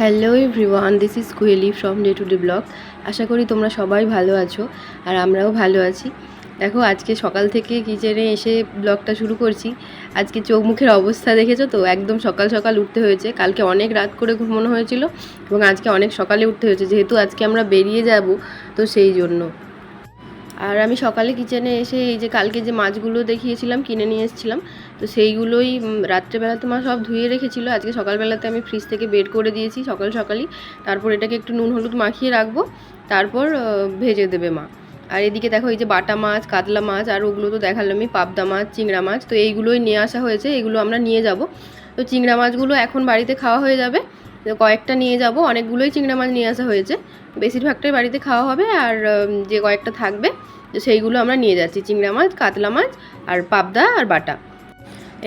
Hello everyone this is কুয়েলি from day to day blog আশা করি তোমরা সবাই ভালো আছো আর আমরাও ভালো আছি। দেখো, আজকে সকাল থেকে কিচেনে এসে ব্লগটা শুরু করছি। আজকে চোখ মুখের অবস্থা দেখেছ তো? একদম সকাল সকাল উঠতে হয়েছে। কালকে অনেক রাত করে ঘুমানো হয়েছিল এবং আজকে অনেক সকালে উঠতে হয়েছে। যেহেতু আজকে আমরা বেরিয়ে যাব, তো সেই জন্য। আর আমি সকালে কিচেনে এসে এই যে কালকে যে মাছগুলো দেখিয়েছিলাম, কিনে নিয়ে এসেছিলাম তো সেইগুলোই উম, রাত্রেবেলাতে মা সব ধুয়ে রেখেছিল। আজকে সকালবেলাতে আমি ফ্রিজ থেকে বের করে দিয়েছি সকাল সকালই। তারপর এটাকে একটু নুন হলুদ মাখিয়ে রাখব। তারপর ভেজে দেবে মা। আর এদিকে দেখো এই যে বাটা মাছ কাতলা মাছ আর ওগুলো তো দেখালামই পাবদা মাছ চিংড়া মাছ। তো এইগুলোই নিয়ে আসা হয়েছে এগুলো আমরা নিয়ে যাব। তো চিংড়া মাছগুলো এখন বাড়িতে খাওয়া হয়ে যাবে। তো কয়েকটা নিয়ে যাব অনেকগুলোই চিংড়া মাছ নিয়ে আসা হয়েছে। বেশিরভাগটাই বাড়িতে খাওয়া হবে আর যে কয়েকটা থাকবে তো সেইগুলো আমরা নিয়ে যাচ্ছি। চিংড়া মাছ কাতলা মাছ আর পাবদা আর বাটা।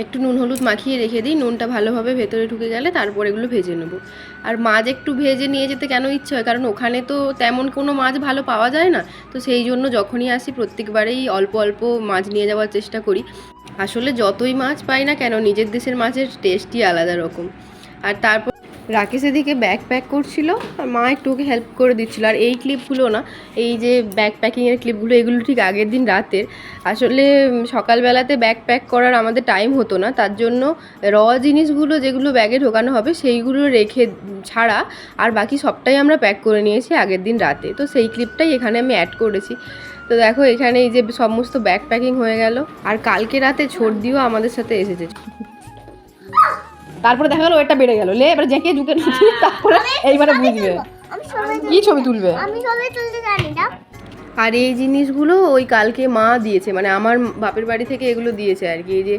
একটু নুন হলুদ মাখিয়ে রেখে দিই, নুনটা ভালোভাবে ভেতরে ঢুকে গেলে তারপর এগুলো ভেজে নেব। আর মাছ একটু ভেজে নিয়ে যেতে কেন ইচ্ছে হয়? কারণ ওখানে তো তেমন কোনো মাছ ভালো পাওয়া যায় না। তো সেই জন্য যখনই আসি প্রত্যেকবারেই অল্প অল্প মাছ নিয়ে যাওয়ার চেষ্টা করি। আসলে যতই মাছ পাই না কেন, নিজের দেশের মাছের টেস্টই আলাদা রকম। আর তারপর রাকেশ এদিকে ব্যাগ প্যাক করছিল, আর মা একটু ওকে হেল্প করে দিচ্ছিল। আর এই ক্লিপগুলো না, এই যে ব্যাগ প্যাকিংয়ের ক্লিপগুলো এগুলো ঠিক আগের দিন রাতের। আসলে সকালবেলাতে ব্যাগ প্যাক করার আমাদের টাইম হতো না, তার জন্য র জিনিসগুলো যেগুলো ব্যাগে ঢোকানো হবে, সেইগুলো রেখে ছাড়া আর বাকি সবটাই আমরা প্যাক করে নিয়েছি আগের দিন রাতে। তো সেই ক্লিপটাই এখানে আমি অ্যাড করেছি। তো দেখো, এখানে এই যে সমস্ত ব্যাগ প্যাকিং হয়ে গেল। আর কালকে রাতে ছোট দিও আমাদের সাথে এসেছে। তারপরে দেখা গেল ওয়েটটা বেড়ে গেল। লে এবার জেঁকে ঝুঁকে ঢুকে তারপরে এইবারে বুঝবে। কি ছবি তুলবে? আমি সবাই তুলতে জানি না আর এই জিনিসগুলো ওই কালকে মা দিয়েছে মানে আমার বাপের বাড়ি থেকে এগুলো দিয়েছে আর কি। এই যে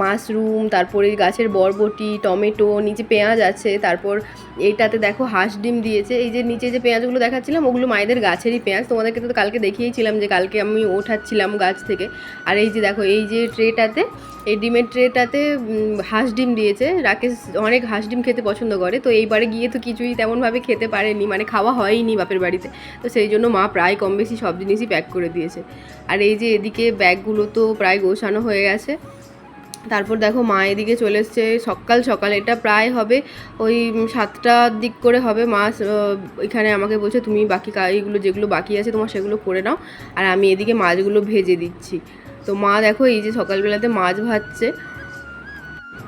মাশরুম তারপরে গাছের বরবটি টমেটো নিচে পেঁয়াজ আছে তারপর এইটাতে দেখো হাঁস ডিম দিয়েছে। এই যে নিচে যে পেঁয়াজগুলো দেখাচ্ছিলাম, ওগুলো মায়েদের গাছেরই পেঁয়াজ। তোমাদেরকে তো কালকে দেখিয়েছিলাম যে কালকে আমি ওঠাচ্ছিলাম গাছ থেকে। আর এই যে দেখো, এই যে ট্রেটাতে, এই ডিমের ট্রেটাতে হাঁস ডিম দিয়েছে। রাকেশ অনেক হাঁস ডিম খেতে পছন্দ করে। তো এইবারে গিয়ে তো কিছুই তেমনভাবে খেতে পারেনি। মানে খাওয়া হয়নি বাপের বাড়িতে। তো সেই জন্য মা প্রায় কম বেশি সব জিনিসই প্যাক করে দিয়েছে। আর এই যে এদিকে ব্যাগগুলো তো প্রায় গোছানো হয়ে গেছে। তারপর দেখো মা এদিকে চলে এসছে। সকাল সকাল, এটা প্রায় হবে ওই সাতটার দিক করে হবে। মা এখানে আমাকে বলছে, তুমি বাকি কাজগুলো যেগুলো বাকি আছে তোমার সেগুলো করে নাও। আর আমি এদিকে মাছগুলো ভেজে দিচ্ছি। তো মা দেখো এই যে সকালবেলাতে মাছ ভাজছে।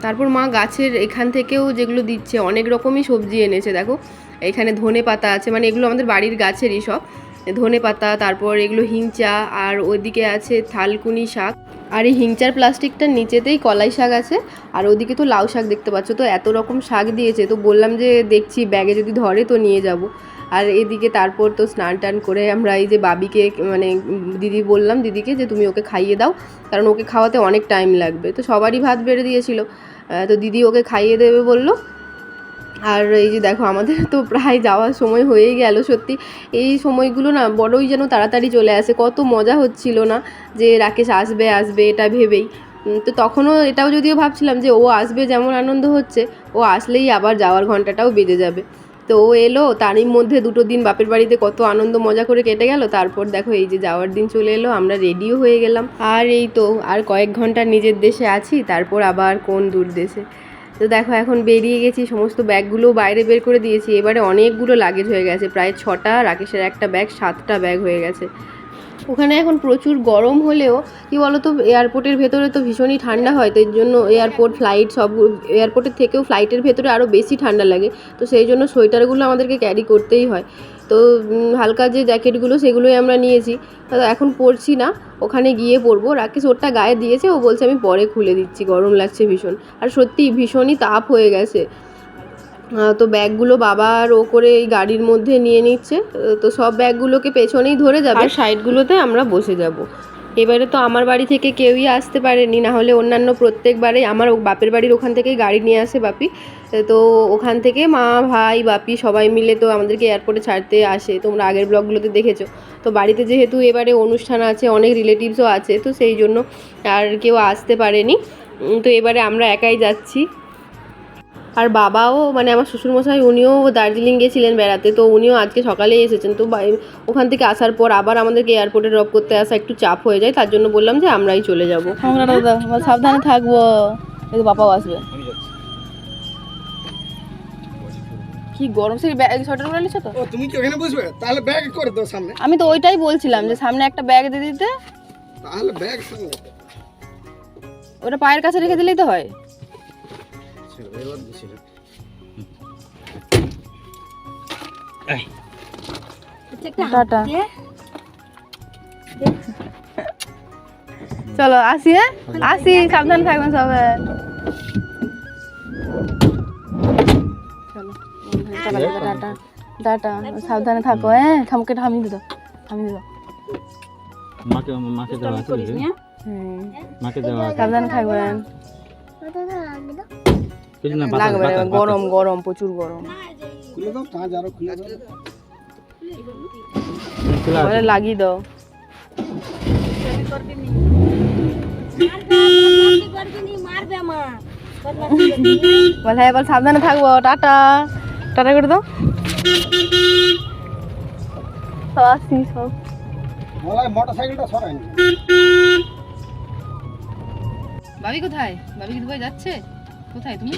তারপর মা গাছের এখান থেকেও যেগুলো দিচ্ছে, অনেক রকমই সবজি এনেছে, দেখো। এখানে ধনে পাতা আছে মানে এগুলো আমাদের বাড়ির গাছেরই সব। ধনে পাতা, তারপর এগুলো হিংচা, আর ওইদিকে আছে থালকুনি শাক। আর এই হিংচার প্লাস্টিকটার নিচেতেই কলাই শাক আছে, আর ওদিকে তো লাউ শাক দেখতে পাচ্ছ, তো এত রকম শাক দিয়েছে, তো বললাম যে দেখছি, ব্যাগে যদি ধরে তো নিয়ে যাব। আর এদিকে তারপর তো স্নান টান করে আমরা এই যে বাবিকে মানে দিদি বললাম দিদিকে যে তুমি ওকে খাইয়ে দাও, কারণ ওকে খাওয়াতে অনেক টাইম লাগবে, তো সবারই ভাত বেড়ে দিয়েছিল। তো দিদি ওকে খাইয়ে দেবে বলল আর এই যে দেখো, আমাদের তো প্রায় যাওয়ার সময় হয়েই গেল সত্যি। এই সময়গুলো না বড়ই যেন তাড়াতাড়ি চলে আসে, কত মজা হচ্ছিল না যে রাকেশ আসবে আসবে এটা ভেবেই। তো তখনও এটাও যদিও ভাবছিলাম যে ও আসবে যেমন আনন্দ হচ্ছে, ও আসলেই আবার যাওয়ার ঘন্টাটাও বেজে যাবে। তো ও এলো, তারই মধ্যে দুটো দিন বাপের বাড়িতে কত আনন্দ মজা করে কেটে গেল, তারপর দেখো এই যে যাওয়ার দিন চলে এলো, আমরা রেডিও হয়ে গেলাম। আর এই তো, আর কয়েক ঘণ্টা নিজের দেশে আছি, তারপর আবার কোন দূর দেশে। তো দেখো, এখন বেরিয়ে গেছি, সমস্ত ব্যাগগুলো বাইরে বের করে দিয়েছি। এবারে অনেকগুলো লাগেজ হয়ে গেছে, প্রায় ছটা, রাকেশের একটা ব্যাগ সাতটা ব্যাগ হয়ে গেছে। ওখানে এখন প্রচুর গরম হলেও, কি বলতো এয়ারপোর্টের ভেতরে তো ভীষণই ঠান্ডা হয়, তো এর জন্য এয়ারপোর্ট ফ্লাইট সব এয়ারপোর্টের থেকেও ফ্লাইটের ভেতরে আরও বেশি ঠান্ডা লাগে। তো সেই জন্য সোয়েটারগুলো আমাদেরকে ক্যারি করতেই হয়। তো হালকা যে জ্যাকেটগুলো সেগুলোই আমরা নিয়েছি। এখন পরছি না, ওখানে গিয়ে পরবো। রাকেশ ওরটা গায়ে দিয়েছে, ও বলছে আমি পরে খুলে দিচ্ছি, গরম লাগছে ভীষণ। আর সত্যি ভীষণই তাপ হয়ে গেছে। তো ব্যাগগুলো বাবা আর ও করে এই গাড়ির মধ্যে নিয়ে নিচ্ছে। তো সব ব্যাগগুলোকে পেছনেই ধরে যাবে। সাইডগুলোতে আমরা বসে যাব। এবারে তো আমার বাড়ি থেকে কেউই আসতে পারেনি না হলে অন্যান্য প্রত্যেকবারে আমার বাপের বাড়ির ওখান থেকেই গাড়ি নিয়ে আসে বাপি। তো ওখান থেকে মা, ভাই, বাপি সবাই মিলে তো আমাদেরকে এয়ারপোর্টে ছাড়তে আসে, তোমরা আগের ব্লগগুলোতে দেখেছ। তো বাড়িতে যেহেতু এবারে অনুষ্ঠান আছে, অনেক রিলেটিভসও আছে, তো সেই জন্য আর কেউ আসতে পারেনি। তো এবারে আমরা একাই যাচ্ছি। আর বাবাও মানে আমার শ্বশুরমশাই উনিও দার্জিলিং গেছিলেন বেড়াতে তো উনিও আজকে সকালেই এসেছেন। তো ওখান থেকে আসার পর আবার আমাদেরকে এয়ারপোর্টে ড্রপ করতে আসা একটু চাপ হয়ে যায় তার জন্য বললাম যে আমরাই চলে যাব। সাবধানে থাকব। বাপাও আসবে। কি গরম সেই ব্যাগ সোয়েটারগুলো নিচ্ছ তো? ও তুমি কি ওখানে বসবে? তাহলে ব্যাগ করে দাও সামনে। আমি তো ওইটাই বলছিলাম যে সামনে একটা ব্যাগ দিয়ে দিতে। তাহলে ব্যাগ সামনে। ওটা পায়ের কাছে রেখে দিলেই তো হয়। এবার বসে যা। টাটা। চলো আসি হ্যাঁ? আসি সাবধান থাকবেন সবাই। চলো টাটা টাটা টাটা সাবধানে থাকো হ্যাঁ? থামকে থামিয়ে দিত থামিয়ে দিত মাকে মাকে দেওয়া আছে মাকে দেওয়া সাবধানে থাকবেন। লাগবে গরম গরম প্রচুর গরম। খুলে দাও আরও খুলে। বলে লাগিয়ে দাও। বলে হ্যাঁ বল সাবধানে থাকব টাটা। টাটা করে দাও। সব আসছি সব। বলাই সরাই বাবি কোথায়? বাবি কি দুবাই যাচ্ছে? কোথায় তুমি?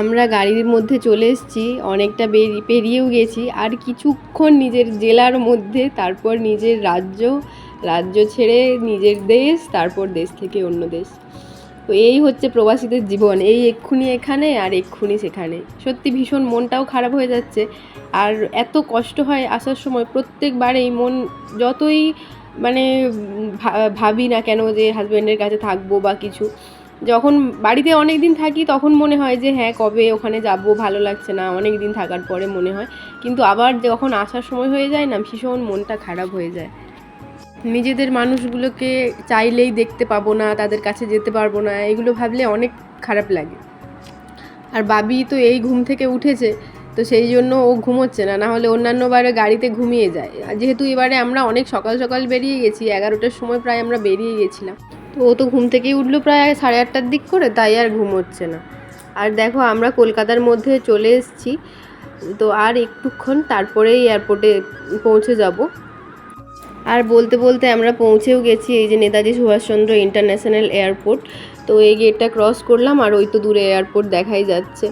আমরা গাড়ির মধ্যে চলে এসেছি, অনেকটা পেরিয়েও গেছি, আর কিছুক্ষণ নিজের জেলার মধ্যে, তারপর নিজের রাজ্য রাজ্য ছেড়ে নিজের দেশ, তারপর দেশ থেকে অন্য দেশ। তো এই হচ্ছে প্রবাসীদের জীবন। এই এক্ষুনি এখানে আর এক্ষুনি সেখানে। সত্যি ভীষণ মনটাও খারাপ হয়ে যাচ্ছে। আর এত কষ্ট হয় আসার সময় প্রত্যেকবারেই মন যতই মানে ভাবি না কেন যে হাজব্যান্ডের কাছে থাকব বা কিছু, যখন বাড়িতে অনেক দিন থাকি তখন মনে হয় যে হ্যাঁ কবে ওখানে যাব, ভালো লাগছে না, অনেক দিন থাকার পরে মনে হয়। কিন্তু আবার যখন আসার সময় হয়ে যায় না, ভীষণ মনটা খারাপ হয়ে যায়। নিজেদের মানুষগুলোকে চাইলেই দেখতে পাবো না, তাদের কাছে যেতে পারব না, এগুলো ভাবলে অনেক খারাপ লাগে। আর বাবি তো এই ঘুম থেকে উঠেছে, তো সেই জন্য ও ঘুমোচ্ছে না না হলে অন্যান্য বারে গাড়িতে ঘুমিয়ে যায়। যেহেতু এবারে আমরা অনেক সকাল সকাল বেরিয়ে গেছি, এগারোটার সময় প্রায় আমরা বেরিয়ে গেছিলাম। তো ও তো ঘুম থেকেই উঠল প্রায় সাড়ে আটটার দিক করে, তাই আর ঘুমোচ্ছে না। আর দেখো আমরা কলকাতার মধ্যে চলে এসেছি, তো আর একটুক্ষণ তারপরেই এয়ারপোর্টে পৌঁছে যাব। আর বলতে বলতে আমরা পৌঁছেও গেছি এই যে নেতাজি সুভাষচন্দ্র ইন্টারন্যাশনাল এয়ারপোর্ট। তো এই গেটটা ক্রস করলাম আর ওই তো দূরে এয়ারপোর্ট দেখাই যাচ্ছে।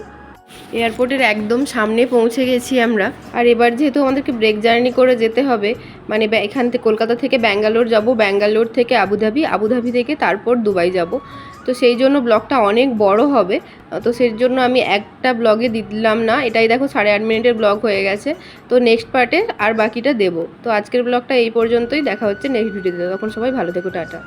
এয়ারপোর্টের একদম সামনে পৌঁছে গেছি আমরা। আর এবার যেহেতু আমাদেরকে ব্রেক জার্নি করে যেতে হবে মানে এখান থেকে কলকাতা থেকে ব্যাঙ্গালোর যাব, ব্যাঙ্গালোর থেকে আবুধাবি আবুধাবি থেকে তারপর দুবাই যাব। তো সেই জন্য ব্লগটা অনেক বড় হবে। তো সেই জন্য আমি একটা ব্লগে দিলাম না, এটাই দেখো সাড়ে আট মিনিটের ব্লগ হয়ে গেছে। তো নেক্সট পার্টে আর বাকিটা দেবো। তো আজকের ব্লগটা এই পর্যন্তই, দেখা হচ্ছে নেক্সট ভিডিওতে। তখন সবাই ভালো থেকো, টাটা।